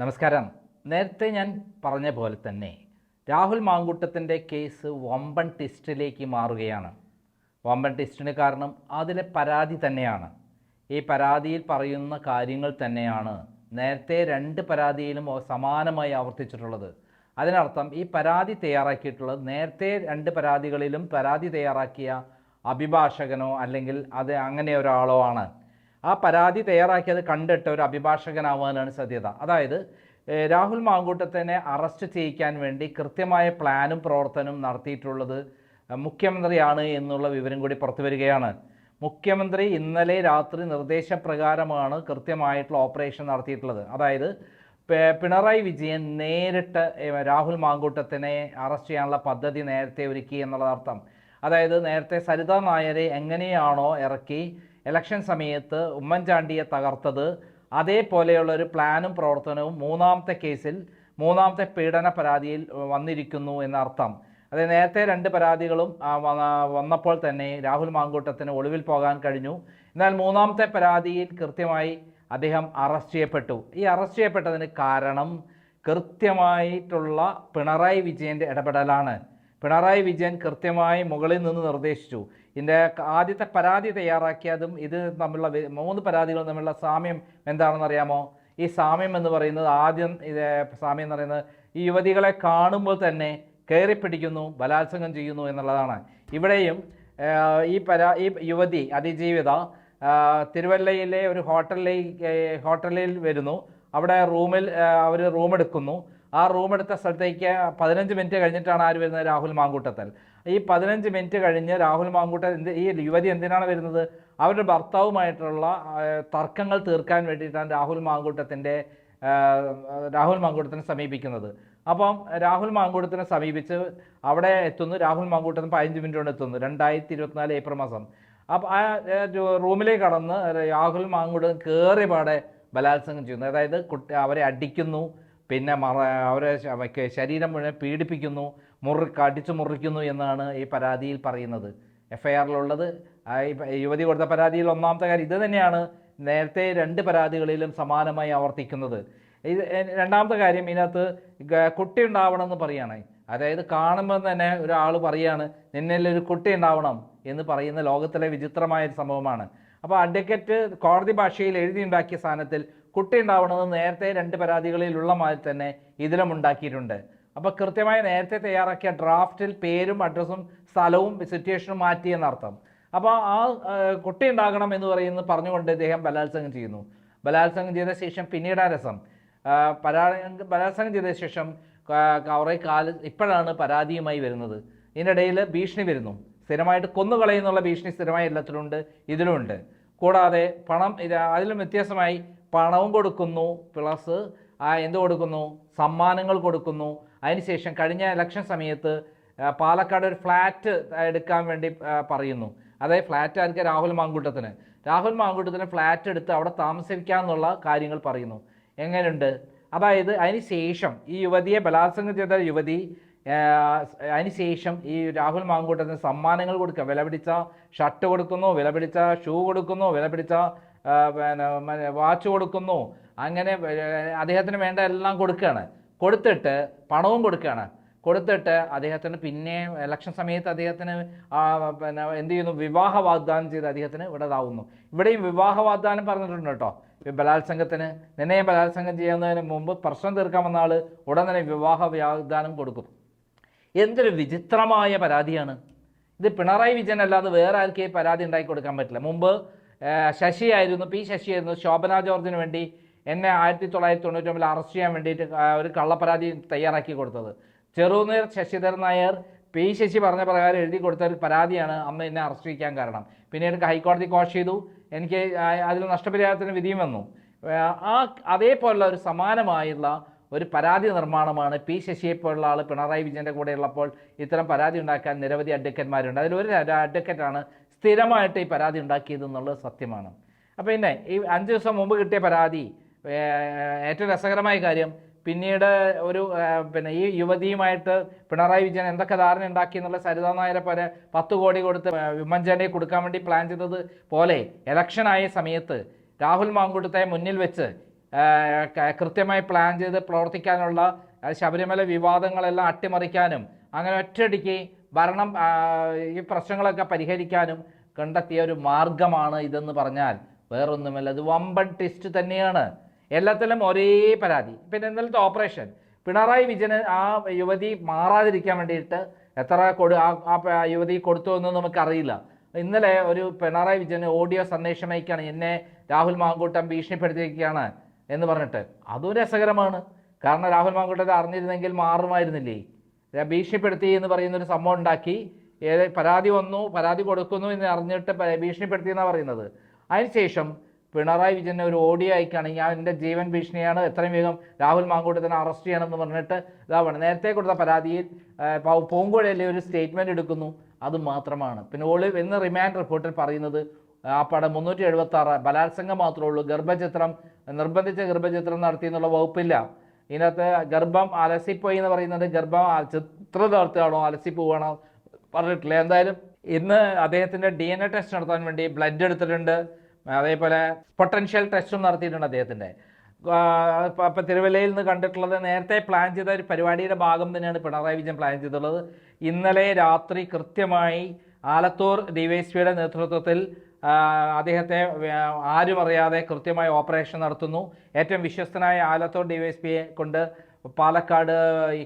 നമസ്കാരം. നേരത്തെ ഞാൻ പറഞ്ഞ പോലെ തന്നെ രാഹുൽ മാങ്കൂട്ടത്തിന്റെ കേസ് വമ്പൻ ടെസ്റ്റിലേക്ക് മാറുകയാണ്. വമ്പൻ ടെസ്റ്റിന് കാരണം അതിലെ പരാതി തന്നെയാണ്. ഈ പരാതിയിൽ പറയുന്ന കാര്യങ്ങൾ തന്നെയാണ് നേരത്തെ രണ്ട് പരാതിയിലും സമാനമായി ആവർത്തിച്ചിട്ടുള്ളത്. അതിനർത്ഥം ഈ പരാതി തയ്യാറാക്കിയിട്ടുള്ളത് നേരത്തെ രണ്ട് പരാതികളിലും പരാതി തയ്യാറാക്കിയ അഭിഭാഷകനോ അല്ലെങ്കിൽ അത് അങ്ങനെ ഒരാളോ ആണ്. ആ പരാതി തയ്യാറാക്കിയത് കണ്ടിട്ട് ഒരു അഭിഭാഷകനാവാനാണ് സാധ്യത. അതായത് രാഹുൽ മാങ്കൂട്ടത്തിനെ അറസ്റ്റ് ചെയ്യിക്കാൻ വേണ്ടി കൃത്യമായ പ്ലാനും പ്രവർത്തനവും നടത്തിയിട്ടുള്ളത് മുഖ്യമന്ത്രിയാണ് എന്നുള്ള വിവരം കൂടി പുറത്തു വരികയാണ്. മുഖ്യമന്ത്രി ഇന്നലെ രാത്രി നിർദ്ദേശപ്രകാരമാണ് കൃത്യമായിട്ടുള്ള ഓപ്പറേഷൻ നടത്തിയിട്ടുള്ളത്. അതായത് പിണറായി വിജയൻ നേരിട്ട് രാഹുൽ മാങ്കൂട്ടത്തിനെ അറസ്റ്റ് ചെയ്യാനുള്ള പദ്ധതി നേരത്തെ ഒരുക്കി എന്നുള്ളതർത്ഥം. അതായത് നേരത്തെ സരിത നായരെ എങ്ങനെയാണോ ഇറക്കി ഇലക്ഷൻ സമയത്ത് ഉമ്മൻചാണ്ടിയെ തകർത്തത് അതേപോലെയുള്ള ഒരു പ്ലാനും പ്രവർത്തനവും മൂന്നാമത്തെ കേസിൽ മൂന്നാമത്തെ പീഡന പരാതിയിൽ വന്നിരിക്കുന്നു എന്നർത്ഥം. അതായത് നേരത്തെ രണ്ട് പരാതികളും വന്നപ്പോൾ തന്നെ രാഹുൽ മാങ്കൂട്ടത്തിന് ഒളിവിൽ പോകാൻ കഴിഞ്ഞു. എന്നാൽ മൂന്നാമത്തെ പരാതിയിൽ കൃത്യമായി അദ്ദേഹം അറസ്റ്റ് ചെയ്യപ്പെട്ടു. ഈ അറസ്റ്റ് ചെയ്യപ്പെട്ടതിന് കാരണം കൃത്യമായിട്ടുള്ള പിണറായി വിജയന്റെ ഇടപെടലാണ്. പിണറായി വിജയൻ കൃത്യമായി മുകളിൽ നിന്ന് നിർദ്ദേശിച്ചു. ഇതിന്റെ ആദ്യത്തെ പരാതി തയ്യാറാക്കിയതും ഇത് തമ്മിലുള്ള മൂന്ന് പരാതികളും തമ്മിലുള്ള സാമ്യം എന്താണെന്ന് അറിയാമോ ഈ സാമ്യം എന്ന് പറയുന്നത് ആദ്യം ഇത് സാമ്യം എന്ന് പറയുന്നത് ഈ യുവതികളെ കാണുമ്പോൾ തന്നെ കയറി പിടിക്കുന്നു ബലാത്സംഗം ചെയ്യുന്നു എന്നുള്ളതാണ്. ഇവിടെയും ഈ പരാ ഈ യുവതി അതിജീവിത തിരുവല്ലയിലെ ഒരു ഹോട്ടലിലേക്ക് ഹോട്ടലിൽ വരുന്നു. അവിടെ റൂമിൽ അവർ റൂമെടുക്കുന്നു. ആ റൂമെടുത്ത സ്ഥലത്തേക്ക് പതിനഞ്ച് മിനിറ്റ് കഴിഞ്ഞിട്ടാണ് ആര് വരുന്നത്? രാഹുൽ മാങ്കൂട്ടത്തൽ. ഈ പതിനഞ്ച് മിനിറ്റ് കഴിഞ്ഞ് രാഹുൽ മാങ്കൂട്ടൻ എന്ത് ഈ യുവതി എന്തിനാണ് വരുന്നത്? അവരുടെ ഭർത്താവുമായിട്ടുള്ള തർക്കങ്ങൾ തീർക്കാൻ വേണ്ടിയിട്ടാണ് രാഹുൽ മാങ്കൂട്ടത്തിന്റെ രാഹുൽ മാങ്കൂട്ടത്തിനെ സമീപിക്കുന്നത്. അപ്പം രാഹുൽ മാങ്കൂട്ടത്തിനെ സമീപിച്ച് അവിടെ എത്തുന്നു. രാഹുൽ മാങ്കൂട്ടത്തിന് പതിനഞ്ച് മിനിറ്റ് കൊണ്ട് എത്തുന്നു. രണ്ടായിരത്തി ഇരുപത്തിനാല് ഏപ്രിൽ മാസം. അപ്പം ആ റൂമിലേക്ക് കടന്ന് രാഹുൽ മാങ്കൂട്ടൻ കയറി പാടെ ബലാത്സംഗം ചെയ്യുന്നു. അതായത് കുട്ടി അവരെ അടിക്കുന്നു. പിന്നെ മറ അവരെ ശരീരം മുഴുവൻ പീഡിപ്പിക്കുന്നു. മുറി കടിച്ചു മുറിക്കുന്നു എന്നാണ് ഈ പരാതിയിൽ പറയുന്നത്. എഫ് ഐ ആറിലുള്ളത് യുവതി കൊടുത്ത പരാതിയിൽ ഒന്നാമത്തെ കാര്യം ഇത് തന്നെയാണ് നേരത്തെ രണ്ട് പരാതികളിലും സമാനമായി ആവർത്തിക്കുന്നത്. ഇത് രണ്ടാമത്തെ കാര്യം ഇതിനകത്ത് കുട്ടി ഉണ്ടാവണം എന്ന് പറയുകയാണ് അതായത് കാണുമ്പോൾ തന്നെ ഒരാൾ പറയാണ് നിന്നെല്ലൊരു കുട്ടി ഉണ്ടാവണം എന്ന് പറയുന്ന ലോകത്തിലെ വിചിത്രമായ ഒരു സംഭവമാണ്. അപ്പോൾ അഡ്വക്കേറ്റ് കോടതി ഭാഷയിൽ എഴുതി എഴുതിയുണ്ടാക്കിയ സ്ഥാനത്തിൽ കുട്ടി ഉണ്ടാവണമെന്ന് നേരത്തെ രണ്ട് പരാതികളിലുള്ള മാതിരി തന്നെ ഇതിലും ഉണ്ടാക്കിയിട്ടുണ്ട്. അപ്പോൾ കൃത്യമായി നേരത്തെ തയ്യാറാക്കിയ ഡ്രാഫ്റ്റിൽ പേരും അഡ്രസ്സും സ്ഥലവും സിറ്റുവേഷനും മാറ്റി എന്നർത്ഥം. അപ്പോൾ ആ കുട്ടി ഉണ്ടാകണം എന്ന് പറയുന്നത് പറഞ്ഞുകൊണ്ട് ഇദ്ദേഹം ബലാത്സംഗം ചെയ്യുന്നു. ബലാത്സംഗം ചെയ്ത ശേഷം പിന്നീട് ആ രസം. പരാ ബലാത്സംഗം ചെയ്ത ശേഷം കുറെ കാല ഇപ്പോഴാണ് പരാതിയുമായി വരുന്നത്. ഇതിനിടയിൽ ഭീഷണി വരുന്നു. സ്ഥിരമായിട്ട് കൊന്നുകളയുന്നുള്ള ഭീഷണി സ്ഥിരമായി എല്ലാത്തിലുണ്ട് ഇതിലുമുണ്ട് കൂടാതെ പണം ഇത് അതിലും വ്യത്യാസമായി പണവും കൊടുക്കുന്നു പ്ലസ് എന്ത് കൊടുക്കുന്നു? സമ്മാനങ്ങൾ കൊടുക്കുന്നു. അതിനുശേഷം കഴിഞ്ഞ ഇലക്ഷൻ സമയത്ത് പാലക്കാട് ഒരു ഫ്ലാറ്റ് എടുക്കാൻ വേണ്ടി പറയുന്നു. അതായത് ഫ്ലാറ്റ് ആയിരിക്കും രാഹുൽ മാങ്കൂട്ടത്തിന്. രാഹുൽ മാങ്കൂട്ടത്തിന് ഫ്ലാറ്റ് എടുത്ത് അവിടെ താമസിക്കാമെന്നുള്ള കാര്യങ്ങൾ പറയുന്നു. എങ്ങനെയുണ്ട്? അതായത് അതിന് ശേഷം ഈ യുവതിയെ ബലാത്സംഗം ചെയ്ത യുവതി അതിനുശേഷം ഈ രാഹുൽ മാങ്കൂട്ടത്തിന് സമ്മാനങ്ങൾ കൊടുക്കുക. വില പിടിച്ച ഷർട്ട് കൊടുക്കുന്നു വില പിടിച്ച ഷൂ കൊടുക്കുന്നു വില പിടിച്ച പിന്നെ വാച്ച് കൊടുക്കുന്നു. അങ്ങനെ അദ്ദേഹത്തിന് വേണ്ട എല്ലാം കൊടുക്കുകയാണ്. കൊടുത്തിട്ട് പണവും കൊടുക്കുകയാണ്. കൊടുത്തിട്ട് അദ്ദേഹത്തിന് പിന്നെ ഇലക്ഷൻ സമയത്ത് അദ്ദേഹത്തിന് പിന്നെ എന്ത് ചെയ്യുന്നു? വിവാഹ വാഗ്ദാനം ചെയ്ത് അദ്ദേഹത്തിന് ഇവിടെ ഇതാവുന്നു ഇവിടെയും വിവാഹ വാഗ്ദാനം പറഞ്ഞിട്ടുണ്ട് കേട്ടോ. ബലാത്സംഗത്തിന് നിന്നെ ബലാത്സംഗം ചെയ്യുന്നതിന് മുമ്പ് പ്രശ്നം തീർക്കാൻ വന്ന ആൾ ഉടൻ തന്നെ വിവാഹ വാഗ്ദാനം കൊടുക്കും. എന്തൊരു വിചിത്രമായ പരാതിയാണ്. ഇത് പിണറായി വിജയൻ അല്ലാതെ വേറെ ആർക്കും പരാതി ഉണ്ടാക്കി കൊടുക്കാൻ പറ്റില്ല. മുമ്പ് ശശിയായിരുന്നു പി ശശിയായിരുന്നു ശോഭന ജോർജിന് വേണ്ടി എന്നെ ആയിരത്തി തൊള്ളായിരത്തി തൊണ്ണൂറ്റി ഒമ്പതിൽ അറസ്റ്റ് ചെയ്യാൻ വേണ്ടിയിട്ട് ഒരു കള്ളപ്പരാതി തയ്യാറാക്കി കൊടുത്തത്. ചെറുനീർ ശശിധരൻ നായർ പി ശശി പറഞ്ഞ പ്രകാരം എഴുതി കൊടുത്ത ഒരു പരാതിയാണ് അന്ന് എന്നെ അറസ്റ്റ് ചെയ്യാൻ കാരണം. പിന്നീട് ഹൈക്കോടതി കോഷ് ചെയ്തു. എനിക്ക് അതിൽ നഷ്ടപരിഹാരത്തിന് വിധിയും വന്നു. ആ, അതേപോലുള്ള ഒരു സമാനമായുള്ള ഒരു പരാതി നിർമ്മാണമാണ് പി ശശിയെ പോലുള്ള ആൾ പിണറായി വിജയന്റെ കൂടെ ഉള്ളപ്പോൾ ഇത്തരം പരാതി ഉണ്ടാക്കാൻ നിരവധി അഡ്വക്കറ്റ്മാരുണ്ട്. അതിലൊരു അഡ്വക്കറ്റാണ് സ്ഥിരമായിട്ട് ഈ പരാതി ഉണ്ടാക്കിയത് എന്നുള്ളത് സത്യമാണ്. അപ്പോൾ പിന്നെ ഈ അഞ്ച് ദിവസം മുമ്പ് കിട്ടിയ പരാതി ഏറ്റവും രസകരമായ കാര്യം പിന്നീട് ഒരു പിന്നെ ഈ യുവതിയുമായിട്ട് പിണറായി വിജയൻ എന്തൊക്കെ ധാരണ ഉണ്ടാക്കി എന്നുള്ള സരിതാ നായരെ പോലെ പത്ത് കോടി കൊടുത്ത് ഉമ്മൻചാണ്ടി കൊടുക്കാൻ വേണ്ടി പ്ലാൻ ചെയ്തത് പോലെ ഇലക്ഷനായ സമയത്ത് രാഹുൽ മാങ്കുട്ടത്തെ മുന്നിൽ വെച്ച് കൃത്യമായി പ്ലാൻ ചെയ്ത് പ്രവർത്തിക്കാനുള്ള ശബരിമല വിവാദങ്ങളെല്ലാം അട്ടിമറിക്കാനും അങ്ങനെ ഒറ്റയടിക്ക് ഭരണം ഈ പ്രശ്നങ്ങളൊക്കെ പരിഹരിക്കാനും കണ്ടെത്തിയ ഒരു മാർഗമാണ് ഇതെന്ന് പറഞ്ഞാൽ വേറൊന്നുമല്ല. ഇത് വമ്പൻ ടെസ്റ്റ് തന്നെയാണ്. എല്ലാത്തിലും ഒരേ പരാതി. പിന്നെ ഇന്നലത്തെ ഓപ്പറേഷൻ. പിണറായി വിജയന് ആ യുവതി മാറാതിരിക്കാൻ വേണ്ടിയിട്ട് എത്ര കൊടു ആ യുവതി കൊടുത്തു എന്ന് നമുക്കറിയില്ല. ഇന്നലെ ഒരു പിണറായി വിജയന് ഓഡിയോ സന്ദേശം അയക്കുകയാണ് എന്നെ രാഹുൽ മാങ്കൂട്ടം ഭീഷണിപ്പെടുത്തിയിരിക്കുകയാണ് എന്ന് പറഞ്ഞിട്ട്. അതും രസകരമാണ്. കാരണം രാഹുൽ മാങ്കൂട്ടത്തെ അറിഞ്ഞിരുന്നെങ്കിൽ മാറുമായിരുന്നില്ലേ? ഭീഷണിപ്പെടുത്തി എന്ന് പറയുന്ന ഒരു സംഭവം ഉണ്ടാക്കി. പരാതി വന്നു പരാതി കൊടുക്കുന്നു എന്ന് അറിഞ്ഞിട്ട് ഭീഷണിപ്പെടുത്തി എന്നാണ് പറയുന്നത്. അതിനുശേഷം പിണറായി വിജയനെ ഒരു ഓഡിയോ അയക്കുകയാണ് ഞാൻ എന്റെ ജീവൻ ഭീഷണിയാണ്. എത്രയും വേഗം രാഹുൽ മാങ്കൂട്ടത്തിനെ അറസ്റ്റ് ചെയ്യണമെന്ന് പറഞ്ഞിട്ട് ഇതാവണം. നേരത്തെ കൊടുത്ത പരാതിയിൽ പൂങ്കോഴയിലെ ഒരു സ്റ്റേറ്റ്മെന്റ് എടുക്കുന്നു. അത് മാത്രമാണ്. പിന്നെ ഒളിവ് എന്ന് റിമാൻഡ് റിപ്പോർട്ടിൽ പറയുന്നത് ആ പടം മുന്നൂറ്റി എഴുപത്തി ആറ് ബലാത്സംഗം മാത്രമേ ഉള്ളൂ ഗർഭചിത്രം നിർബന്ധിച്ച ഗർഭചിത്രം നടത്തി എന്നുള്ള വകുപ്പില്ല. ഇതിനകത്ത് ഗർഭം അലസിപ്പോയി എന്ന് പറയുന്നത് ഗർഭം ചിത്ര നടത്തുകയാണോ അലസിപ്പോവാണോ പറഞ്ഞിട്ടില്ല. എന്തായാലും ഇന്ന് അദ്ദേഹത്തിന്റെ ഡി എൻ എ ടെസ്റ്റ് നടത്താൻ വേണ്ടി ബ്ലഡ് എടുത്തിട്ടുണ്ട്. അതേപോലെ പൊട്ടൻഷ്യൽ ടെസ്റ്റും നടത്തിയിട്ടുണ്ട് അദ്ദേഹത്തിന്റെ. അപ്പം തിരുവല്ലയിൽ നിന്ന് കണ്ടിട്ടുള്ളത് നേരത്തെ പ്ലാൻ ചെയ്ത ഒരു പരിപാടിയുടെ ഭാഗം തന്നെയാണ് പിണറായി വിജയൻ പ്ലാൻ ചെയ്തിട്ടുള്ളത്. ഇന്നലെ രാത്രി കൃത്യമായി ആലത്തൂർ ഡിവൈഎസ്പിയുടെ നേതൃത്വത്തിൽ അദ്ദേഹത്തെ ആരും അറിയാതെ കൃത്യമായി ഓപ്പറേഷൻ നടത്തുന്നു. ഏറ്റവും വിശ്വസ്തനായ ആലത്തൂർ ഡിവൈഎസ്പിയെ കൊണ്ട് പാലക്കാട്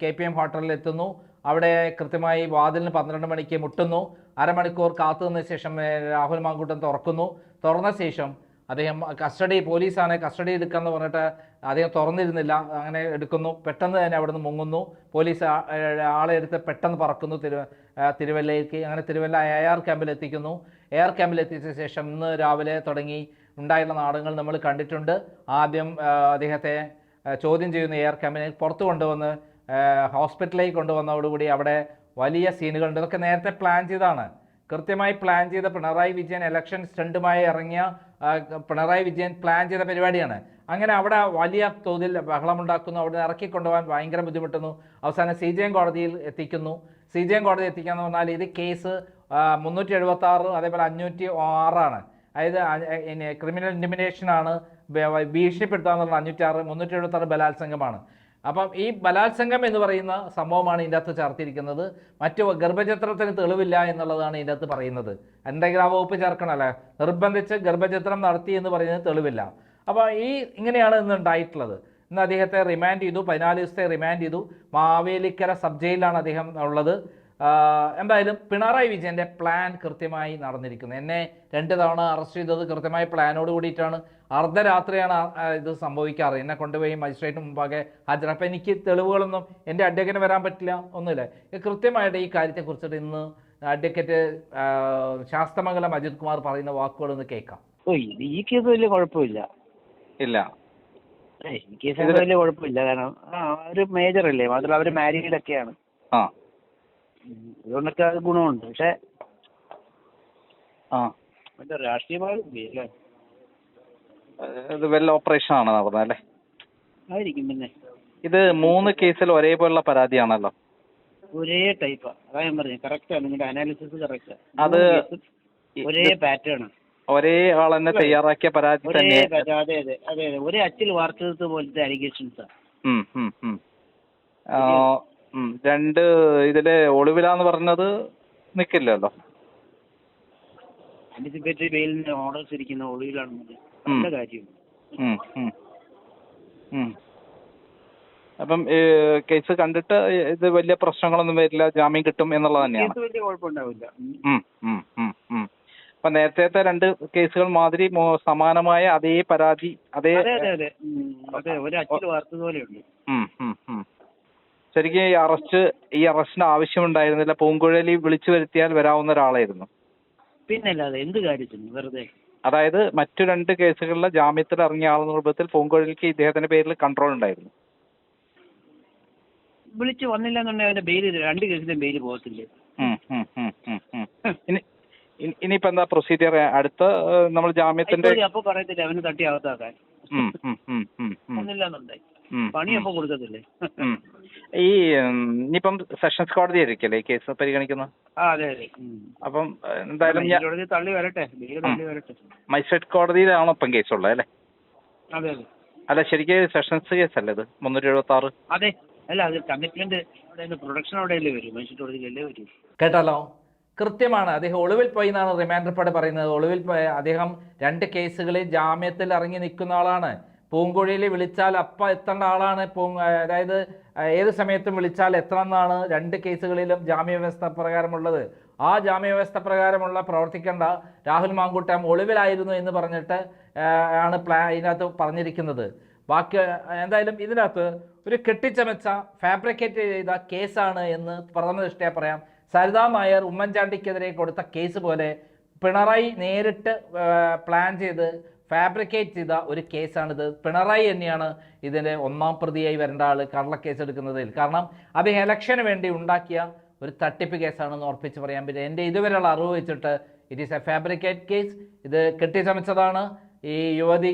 കെ പി എം ഹോട്ടലിൽ എത്തുന്നു. അവിടെ കൃത്യമായി വാതിലിന് പന്ത്രണ്ട് മണിക്ക് മുട്ടുന്നു. അരമണിക്കൂർ കാത്തു നിന്ന ശേഷം രാഹുൽ മാങ്കൂട്ടം തുറക്കുന്നു. തുറന്ന ശേഷം അദ്ദേഹം കസ്റ്റഡി പോലീസാണ് കസ്റ്റഡി എടുക്കാന്ന് പറഞ്ഞിട്ട് അദ്ദേഹം തുറന്നിരുന്നില്ല. അങ്ങനെ എടുക്കുന്നു. പെട്ടെന്ന് തന്നെ അവിടുന്ന് മുങ്ങുന്നു. പോലീസ് ആളെ എടുത്ത് പെട്ടെന്ന് പറക്കുന്നു. തിരു തിരുവല്ലയിലേക്ക്. അങ്ങനെ തിരുവല്ല എയർ ക്യാമ്പിൽ എത്തിക്കുന്നു. എയർ ക്യാമ്പിൽ എത്തിച്ച ശേഷം ഇന്ന് രാവിലെ തുടങ്ങി. ഉണ്ടായിരുന്ന നാടകങ്ങൾ നമ്മൾ കണ്ടിട്ടുണ്ട്. ആദ്യം അദ്ദേഹത്തെ ചോദ്യം ചെയ്യുന്ന എയർ ക്യാമ്പിനെ പുറത്തു കൊണ്ടുവന്ന് ഹോസ്പിറ്റലിലേക്ക് കൊണ്ടുവന്നതോടുകൂടി അവിടെ വലിയ സീനുകളുണ്ട്. ഇതൊക്കെ നേരത്തെ പ്ലാൻ ചെയ്താണ് കൃത്യമായി പ്ലാൻ ചെയ്ത പിണറായി വിജയൻ ഇലക്ഷൻ സ്റ്റണ്ടുമായി ഇറങ്ങിയ പിണറായി വിജയൻ പ്ലാൻ ചെയ്ത പരിപാടിയാണ്. അങ്ങനെ അവിടെ വലിയ തോതിൽ ബഹളമുണ്ടാക്കുന്നു. അവിടെ ഇറക്കി കൊണ്ടുപോകാൻ ഭയങ്കര ബുദ്ധിമുട്ടുന്നു. അവസാനം സി ജി എം കോടതിയിൽ എത്തിക്കുന്നു. സി ജി എം കോടതി എത്തിക്കാന്ന് പറഞ്ഞാൽ ഇത് കേസ് മുന്നൂറ്റി എഴുപത്തി ആറ് അതേപോലെ അഞ്ഞൂറ്റി ആറാണ് അതായത് ക്രിമിനൽ ഇൻഡിമിനേഷനാണ് ആണ് പറഞ്ഞാൽ അഞ്ഞൂറ്റി ആറ് മുന്നൂറ്റി എഴുപത്തി ആറ് ബലാത്സംഗമാണ്. അപ്പം ഈ ബലാത്സംഗം എന്ന് പറയുന്ന സംഭവമാണ് ഇതിന്റെ അകത്ത് ചേർത്തിരിക്കുന്നത്. മറ്റു ഗർഭചിത്രത്തിന് തെളിവില്ല എന്നുള്ളതാണ് ഇതിന്റെ അകത്ത് പറയുന്നത്. എന്തെങ്കിലും വകുപ്പ് ചേർക്കണമല്ലേ നിർബന്ധിച്ച് ഗർഭചിത്രം നടത്തി എന്ന് പറയുന്നത് തെളിവില്ല. അപ്പോൾ ഈ ഇങ്ങനെയാണ് ഇന്ന് ഉണ്ടായിട്ടുള്ളത്. ഇന്ന് അദ്ദേഹത്തെ റിമാൻഡ് ചെയ്തു പതിനാല് ദിവസത്തെ റിമാൻഡ് ചെയ്തു. മാവേലിക്കര സബ് ജയിലിലാണ് അദ്ദേഹം ഉള്ളത്. എന്തായാലും പിണറായി വിജയന്റെ പ്ലാൻ കൃത്യമായി നടന്നിരിക്കുന്നു. എന്നെ രണ്ട് തവണ അറസ്റ്റ് ചെയ്തത് കൃത്യമായ പ്ലാനോട് കൂടിയിട്ടാണ്. അർദ്ധരാത്രിയാണ് ഇത് സംഭവിക്കാറ്. എന്നെ കൊണ്ടുപോയി മജിസ്ട്രേറ്റ് മുമ്പാകെ ഹാജരാ അപ്പം എനിക്ക് തെളിവുകളൊന്നും എന്റെ അഡ്വക്കേറ്റിന് വരാൻ പറ്റില്ല ഒന്നുമില്ല. കൃത്യമായിട്ട് ഈ കാര്യത്തെക്കുറിച്ചിട്ട് ഇന്ന് അഡ്വക്കേറ്റ് ശാസ്തമംഗലം അജിത് കുമാർ പറയുന്ന വാക്കുകൾ ഒന്ന് കേൾക്കാം. ഓ ഇത് ഈ കേസ് വലിയ കുഴപ്പമില്ല. ഇല്ല. ഈ കേസ് വലിയ കുഴപ്പമില്ല. കാരണം ആ ഒരു മേജർ അല്ലേ? മാത്രമല്ല അവർ മാരീഡ് ഒക്കെയാണ്. ആ. അതുകൊണ്ടൊക്കെ അത് ഗുണമുണ്ട്. പക്ഷെ ആ. മറ്റേ രാഷ്ട്രീയമായി അല്ലേ? ഇത് വെൽ ഓപ്പറേഷൻ ആണ് പറഞ്ഞത് അല്ലേ? ആയിരിക്കും പിന്നെ. ഇത് മൂന്ന് കേസിൽ ഒരേപോലുള്ള പരാതിയാണല്ലോ. ഒരേ ടൈപ്പാ അതാ ഞാൻ പറഞ്ഞു കറക്റ്റാണ് നിങ്ങളുടെ അനാലിസിസ് കറക്റ്റാ അത് ഒരേ പാറ്റേൺ ഒരേ ആൾ തന്നെ തയ്യാറാക്കിയ പരാതി ഒരേ തന്നെ അതെ അതെ അതെ. അതെ ഒരേ അച്ചിൽ വാർത്തെടുത്ത പോലത്തെ അലിഗേഷൻസാ ഉം, ഉം, ഒളിവില എന്ന്. രണ്ട് ഇതിൽ പറഞ്ഞത് നിക്കില്ലല്ലോ ആന്റിസിപ്പേറ്ററി ബെയിലിന് ഓർഡേഴ്സ് ഇരിക്കുന്ന ഒളിവിലാണെന്ന് ഉം. നല്ല കാര്യം ഉം, ഉം. ഉം. അപ്പം കേസ് കണ്ടിട്ട് ഇത് വലിയ പ്രശ്നങ്ങളൊന്നും വരില്ല ജാമ്യം കിട്ടും എന്നുള്ളത് തന്നെയാണ് വലിയ കുഴപ്പമുണ്ടാവില്ല ഉം. ഉം, ഉം, ഉം, ഉം. അപ്പൊ നേരത്തെ രണ്ട് കേസുകൾ മാതിരി സമാനമായ അതേ പരാതി അതേ അതെ അതെ അതെ ഒരു അച്ഛൻ വാർത്തത് പോലെയുണ്ട് ഉം, ഉം, ഉം. ശരിക്കും ഈ അറസ്റ്റ് ഈ അറസ്റ്റിന് ആവശ്യമുണ്ടായിരുന്നില്ല. പൂങ്കുഴലി വിളിച്ചു വരുത്തിയാൽ വരാവുന്ന ഒരാളായിരുന്നു. പിന്നല്ലാതെ എന്ത് കാര്യത്തിന്? വെറുതെ. അതായത് മറ്റു രണ്ട് കേസുകളിലെ ജാമ്യത്തിൽ ഇറങ്ങിയ ആളെന്ന രൂപത്തിൽ പൂങ്കുഴലിക്ക് ഇദ്ദേഹത്തിന്റെ പേരിൽ കൺട്രോൾ ഉണ്ടായിരുന്നു. വിളിച്ചു വന്നില്ല എന്നുണ്ടെങ്കിൽ അവന്റെ ബെയിൽ രണ്ട് കേസിലും ബെയിൽ പോകത്തില്ലേ? ഇനിയിപ്പോ എന്താ പ്രൊസീജിയർ അടുത്ത നമ്മൾ ജാമ്യത്തിന്റെ അപ്പൊ പറയത്തില്ല അവന് തട്ടി അകത്താക്കാൻ ഉം, ഉം, ഉം, ഉം, ഉം, ഒന്നില്ല എന്നുണ്ടായി ഉം, പണി അപ്പൊ കൊടുക്കത്തില്ലേ ഈ ഇനിയിപ്പം സെഷൻസ് കോടതി ആയിരിക്കല്ലേ കേസ് പരിഗണിക്കുന്നത് ആ അതെ അതെ. അപ്പം എന്തായാലും ഞാൻ തള്ളി വരട്ടെ മജിസ്ട്രേറ്റ് കോടതിയിലാണ് ഇപ്പം കേസുള്ളത് അല്ലേ? അതെ അതെ. അല്ല ശരിക്കും സെഷൻസ് കേസ് അല്ലേ ഇത്? മുന്നൂറ്റി എഴുപത്തി ആറ് അതെ. അല്ല അത് കമ്മിറ്റ്മെന്റ് അവിടെ പ്രൊഡക്ഷൻ അവിടെയല്ലേ വരും? മജിസ്ട്രേറ്റ് കോടതിയിലല്ലേ വരും? കേട്ടല്ലോ കൃത്യമാണ്. അദ്ദേഹം ഒളിവിൽ പോയി എന്നാണ് റിമാൻഡർ പടെ പറയുന്നത്. ഒളിവിൽ പോയ അദ്ദേഹം രണ്ട് കേസുകളിൽ ജാമ്യത്തിൽ ഇറങ്ങി നിൽക്കുന്ന ആളാണ്. പൂങ്കുഴിയിൽ വിളിച്ചാൽ അപ്പ എത്തേണ്ട ആളാണ് പൂ അതായത് ഏത് സമയത്തും വിളിച്ചാൽ എത്തണമെന്നാണ് രണ്ട് കേസുകളിലും ജാമ്യവ്യവസ്ഥ പ്രകാരമുള്ളത്. ആ ജാമ്യവ്യവസ്ഥ പ്രകാരമുള്ള പ്രവർത്തിക്കേണ്ട രാഹുൽ മാങ്കൂട്ടം ഒളിവിലായിരുന്നു എന്ന് പറഞ്ഞിട്ട് ആണ് പ്ലാ ഇതിനകത്ത് പറഞ്ഞിരിക്കുന്നത്. ബാക്കി എന്തായാലും ഇതിനകത്ത് ഒരു കെട്ടിച്ചമച്ച ഫാബ്രിക്കേറ്റ് ചെയ്ത കേസാണ് എന്ന് പ്രഥമ ദൃഷ്ടിയാ പറയാം. സരിതാ നായർ ഉമ്മൻചാണ്ടിക്കെതിരെ കൊടുത്ത കേസ് പോലെ പിണറായി നേരിട്ട് പ്ലാൻ ചെയ്ത് ഫാബ്രിക്കേറ്റ് ചെയ്ത ഒരു കേസാണിത്. പിണറായി തന്നെയാണ് ഇതിന്റെ ഒന്നാം പ്രതിയായി വരേണ്ട ആൾ കള്ളക്കേസ് എടുക്കുന്നതിൽ. കാരണം അദ്ദേഹം ഇലക്ഷന് വേണ്ടി ഉണ്ടാക്കിയ ഒരു തട്ടിപ്പ് കേസാണെന്ന് ഉറപ്പിച്ച് പറയാൻ പറ്റും എന്റെ ഇതുവരെയുള്ള അറിവ് വെച്ചിട്ട് it is a fabricate case ഇത് കെട്ടിച്ചമച്ചതാണ്. ഈ യുവതി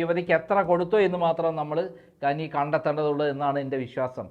യുവതിക്ക് എത്ര കൊടുത്തു എന്ന് മാത്രം നമ്മൾ കനി കണ്ടെത്തേണ്ടതുള്ളൂ എന്നാണ് എന്റെ വിശ്വാസം.